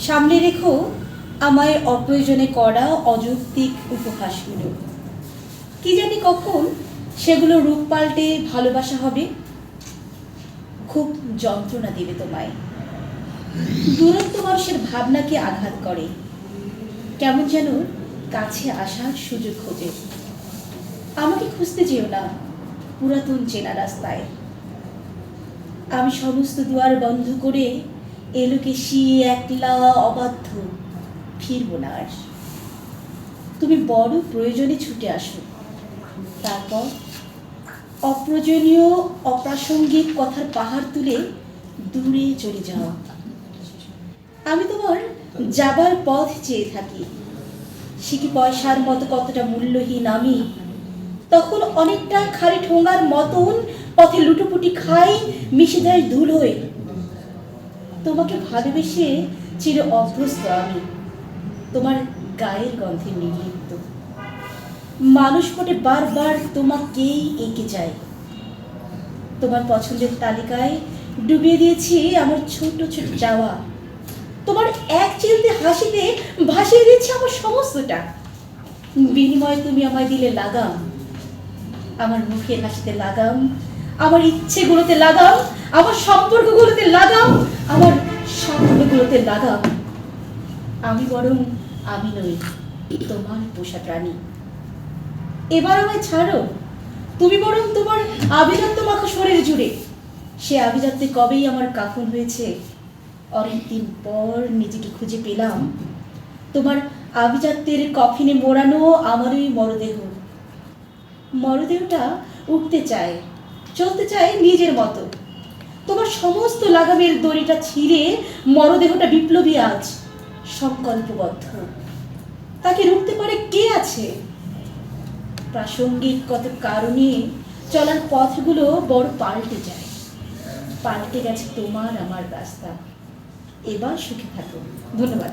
সামনে রেখো আমায় অপ্রয়োজনে করা অযৌক্তিক উপহাসগুলো। কি জানি কখন সেগুলো রূপ পাল্টে ভালোবাসা হবে? খুব যন্ত্রণা দেবে তোমায়। দূরত্ব মানুষের ভাবনাকে আঘাত করে। কেমন যেন কাছে আসার সুযোগ খোঁজে। আমাকে খুঁজতে যেও না, পুরাতন চেনা রাস্তায়। আমি সমস্ত দুয়ার বন্ধ করে এলোকে শিয়ে একলা অবাধ্য? ফিরবো না আর। তুমি বড় প্রয়োজনে ছুটে আসো। তারপর অপ্রয়োজনীয়, অপ্রাসঙ্গিক কথার পাহাড় তুলে দূরে চলে যাও। আমি তোমার যাবার পথ চেয়ে থাকি। সিকি পয়সার মতো কতটা মূল্যহীন আমি? তখন অনেকটা খালি ঠোঙার মতন পথে লুটোপুটি খাই, মিশে যায় ধুলোয় তোমাকে ভালোবেসে চির অভ্যস্ত আমি। তোমার গায়ের গন্ধে নির্লিপ্ত মানুষ কোটে বারবার তোমাকেই এঁকে যায়। তোমার পছন্দের তালিকায় ডুবিয়ে দিয়েছি আমার ছোট ছোট যাওয়া। তোমার এক চিলতে হাসিতে ভাসিয়ে দিয়েছি আমার সমস্তটা। বিনিময়ে তুমি আমায় দিলে লাগাম। আমার মুখে হাসিতে লাগাম। আমার ইচ্ছেগুলোতে লাগাম। আমার সম্পর্কগুলোতে লাগাও আমার স্বপ্নগুলোতে লাগাও আমি বরং আমি নই, তোমার পোষা প্রাণী। এবার আমায় ছাড়ো। তুমি বরং তোমার আভিজাত্য মাখা শরীর জুড়ে। সে আভিজাত্যে কবেই আমার কাফন হয়েছে? অনেকদিন পর নিজেকে খুঁজে পেলাম। তোমার আভিজাত্যের কফিনে মোড়ানো আমারই মরদেহ। মরদেহটা উঠতে চায়, চলতে চায় নিজের মতো। তোমার সমস্ত লাগামের দড়িটা ছিঁড়ে মরদেহটা বিপ্লবী আজ। সংকল্পবদ্ধ তাকে রুখতে পারে কে আছে? প্রাসঙ্গিক কত কারণে চলার পথগুলো বড় পাল্টে যায়। পাল্টে গেছে তোমার আমার রাস্তা এবার সুখে থাকো। ধন্যবাদ।